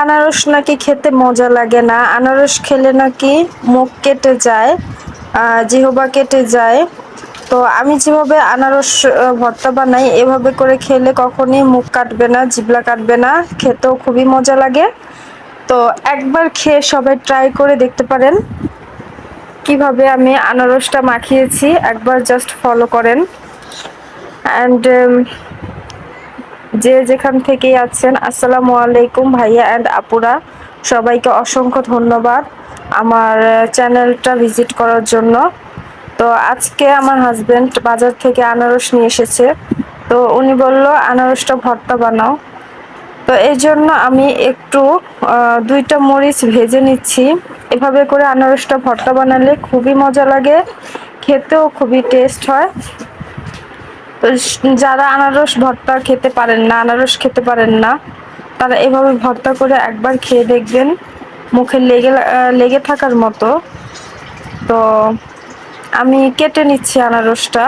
আনারস নাকি খেতে মজা লাগে না? আনারস খেলে নাকি মুখ কেটে যায় জিহবা কেটে যায়। তো আমি যেভাবে আনারস ভর্তা বানাই, এভাবে করে খেলে কখনই মুখ কাটবে না জিবলা কাটবে না, খেতেও খুবই মজা লাগে। তো একবার খেয়ে সবাই ট্রাই করে দেখতে পারেন কীভাবে আমি আনারসটা মাখিয়েছি। একবার জাস্ট ফলো করেন। অ্যান্ড যে যেখান থেকেই আছেন, আসসালামু আলাইকুম ভাইয়া অ্যান্ড আপুরা। সবাইকে অসংখ্য ধন্যবাদ আমার চ্যানেলটা ভিজিট করার জন্য। তো আজকে আমার হাজব্যান্ড বাজার থেকে আনারস নিয়ে এসেছে। তো উনি বলল, আনারসটা ভর্তা বানাও। তো এই জন্য আমি একটু দুইটা মরিচ ভেজে নিচ্ছি। এভাবে করে আনারসটা ভর্তা বানালে খুবই মজা লাগে, খেতেও খুবই টেস্ট হয়। যারা আনারস ভর্তা খেতে পারেন না, আনারস খেতে পারেন না, তারা এভাবে ভর্তা করে একবার খেয়ে দেখবেন। মুখে লেগে লেগে থাকার মতো। তো আমি কেটে নিচ্ছি আনারসটা।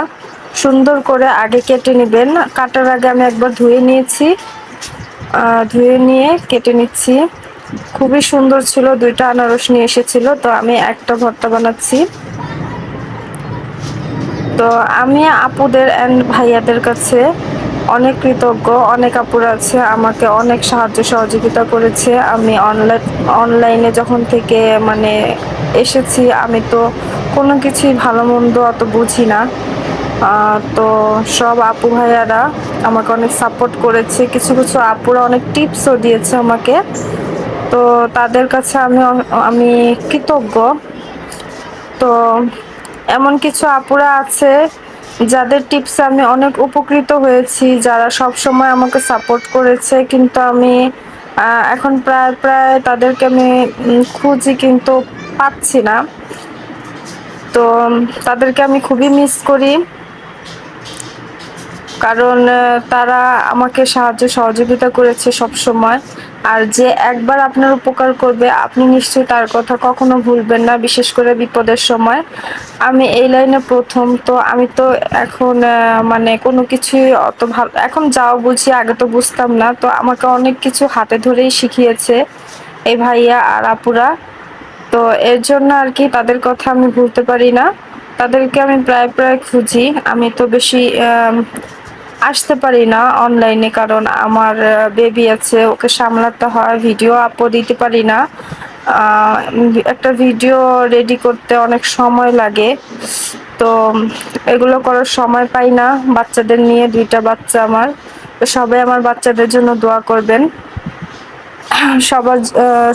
সুন্দর করে আগে কেটে নেবেন। কাটার আগে আমি একবার ধুয়ে নিয়েছি। ধুয়ে নিয়ে কেটে নিচ্ছি। খুবই সুন্দর ছিল, দুইটা আনারস নিয়ে এসেছিল। তো আমি একটা ভর্তা বানাচ্ছি। তো আমি আপুদের অ্যান্ড ভাইয়াদের কাছে অনেক কৃতজ্ঞ, অনেক আপুরা আছে, আমাকে অনেক সাহায্য সহযোগিতা করেছে। আমি অনলাইন, অনলাইনে যখন থেকে মানে এসেছি, আমি তো কোনো কিছুই ভালো মন্দ অত বুঝি না। তো সব আপু ভাইয়ারা আমাকে অনেক সাপোর্ট করেছে। কিছু কিছু আপুরা অনেক টিপসও দিয়েছে আমাকে। তো তাদের কাছে আমি আমি কৃতজ্ঞ। তো এমন কিছু আপুরা আছে যাদের টিপসে আমি অনেক উপকৃত হয়েছি, যারা সব সময় আমাকে সাপোর্ট করেছে। কিন্তু আমি এখন প্রায় প্রায় তাদেরকে আমি খুঁজি কিন্তু পাচ্ছি না। তো, তাদেরকে আমি খুবই মিস করি। কারণ তারা আমাকে সাহায্য সহযোগিতা করেছে সব সময় আর যে একবার আপনার উপকার করবে, আপনি নিশ্চয়ই তার কথা কখনো ভুলবেন না, বিশেষ করে বিপদের সময়। আমি এই লাইনে প্রথম, তো আমি তো এখন মানে কোনো কিছুই অত ভালো এখন যাও বুঝি, আগে তো বুঝতাম না, তো আমাকে অনেক কিছু হাতে ধরেই শিখিয়েছে এই ভাইয়া আর আপুরা। তো এর জন্য আর কি তাদের কথা আমি ভুলতে পারি না। তাদেরকে আমি প্রায় প্রায় খুঁজি। আমি তো বেশি আসতে পারি না অনলাইনে কারণ আমার বেবি আছে, ওকে সামলাতে হয় ভিডিও আপও দিতে পারি না। একটা ভিডিও রেডি করতে অনেক সময় লাগে, তো এগুলো করার সময় পাই না। বাচ্চাদের নিয়ে দুইটা বাচ্চা আমার, তো সবাই আমার বাচ্চাদের জন্য দোয়া করবেন। সবার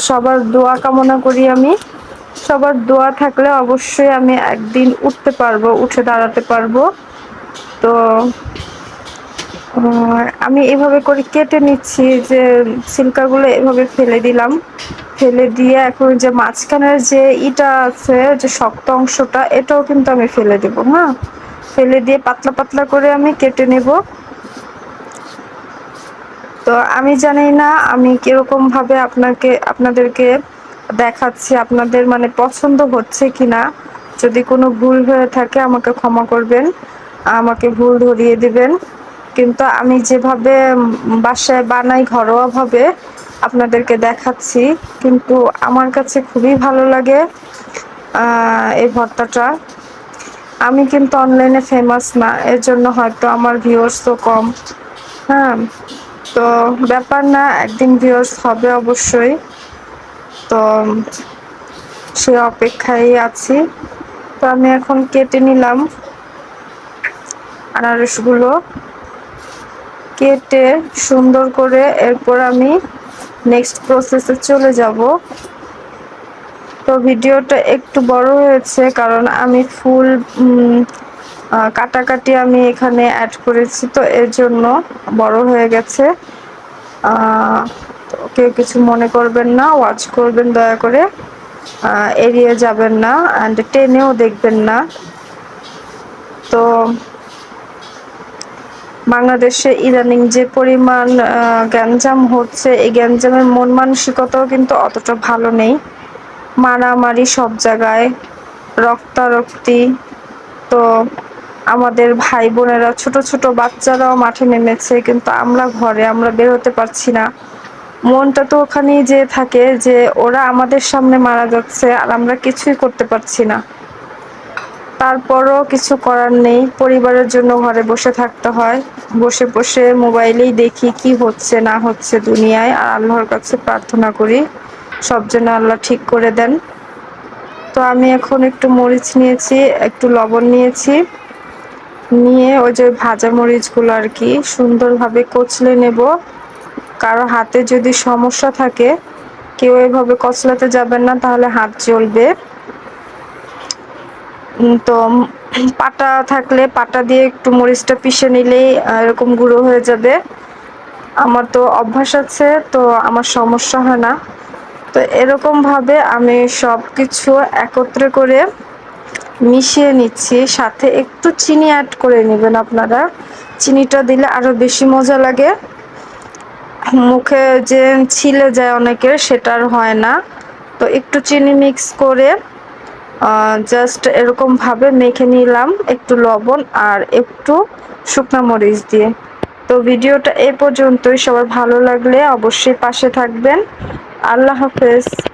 সবার দোয়া কামনা করি আমি। সবার দোয়া থাকলে অবশ্যই আমি একদিন উঠতে পারব, উঠে দাঁড়াতে পারব। তো আমি এভাবে করে কেটে নিচ্ছি যে সিল্কাগুলো এভাবে ফেলে দিলাম। ফেলে দিয়ে এখন যে মাঝখানের যে ইটা আছে, যে শক্ত অংশটা, এটাও কিন্তু আমি ফেলে দেব হ্যাঁ ফেলে দিয়ে পাতলা পাতলা করে আমি কেটে নেব। তো আমি জানি না, আমি কীরকম ভাবে আপনাকে, আপনাদেরকে দেখাচ্ছি, আপনাদের মানে পছন্দ হচ্ছে কিনা। যদি কোনো ভুল হয়ে থাকে, আমাকে ক্ষমা করবেন। আমাকে ভুল ধরিয়ে দিবেন। কিন্তু আমি যেভাবে বাসায় বানাই ঘরোয়াভাবে আপনাদেরকে দেখাচ্ছি, কিন্তু আমার কাছে খুবই ভালো লাগে এই ভর্তাটা। আমি কিন্তু অনলাইনে ফেমাস না এর জন্য হয়তো আমার ভিউয়ার্সও কম। হ্যাঁ তো ব্যাপার না, একদিন ভিউয়ার্স হবে অবশ্যই। তো সে অপেক্ষায় আছি। তো আমি এখন কেটে নিলাম আনারসগুলো। কেটে সুন্দর করে এরপর আমি নেক্সট প্রসেসে চলে যাব। তো ভিডিওটা একটু বড় হয়েছে কারণ আমি ফুল কাটাকাটি আমি এখানে অ্যাড করেছি, তো এর জন্য বড় হয়ে গেছে। কেউ কিছু মনে করবেন না ওয়াচ করবেন দয়া করে। এড়িয়ে যাবেন না অ্যান্ড টেনেও দেখবেন না। তো বাংলাদেশে ইদানিং যে পরিমাণ গ্যাঞ্জাম হচ্ছে, এই গ্যাঞ্জামের মন মানসিকতাও কিন্তু অতটা ভালো নেই। মারামারি সব জায়গায়, রক্তারক্তি। তো আমাদের ভাই বোনেরা ছোট ছোট বাচ্চারাও মাঠে নেমেছে, কিন্তু আমরা ঘরে আমরা বেরোতে পারছি না। মনটা তো ওখানেই যে থাকে যে ওরা আমাদের সামনে মারা যাচ্ছে আর আমরা কিছুই করতে পারছি না। তারপরও কিছু করার নেই। পরিবারের জন্য ঘরে বসে থাকতে হয়। বসে বসে মোবাইলেই দেখি কি হচ্ছে, না হচ্ছে দুনিয়ায়। আর আল্লাহর কাছে প্রার্থনা করি, সব যেন আল্লাহ ঠিক করে দেন। তো আমি এখন একটু মরিচ নিয়েছি, একটু লবণ নিয়েছি। নিয়ে ওই যে ভাজা মরিচগুলো আর কি সুন্দরভাবে কচলে নেব। কারও হাতে যদি সমস্যা থাকে, কেউ এভাবে কচলাতে যাবেন না, তাহলে হাত জ্বলবে। তো পাটা থাকলে পাটা দিয়ে একটু মরিচটা পিষে নিলেই এরকম গুঁড়ো হয়ে যাবে। আমার তো অভ্যাস আছে, তো আমার সমস্যা হয় না। তো এরকম ভাবে আমি সব কিছু একত্রে করে মিশিয়ে নিচ্ছি। সাথে একটু চিনি অ্যাড করে নেবেন আপনারা। চিনিটা দিলে আরও বেশি মজা লাগে। মুখে যে ছিলে যায় অনেকের সেটা আর হয় না। তো একটু চিনি মিক্স করে জাস্ট এরকমভাবে মেখে নিলাম একটু লবণ আর একটু শুকনা মরিচ দিয়ে। তো ভিডিওটা এ পর্যন্তই। সবার ভালো লাগলে অবশ্যই পাশে থাকবেন। আল্লাহ হাফেজ।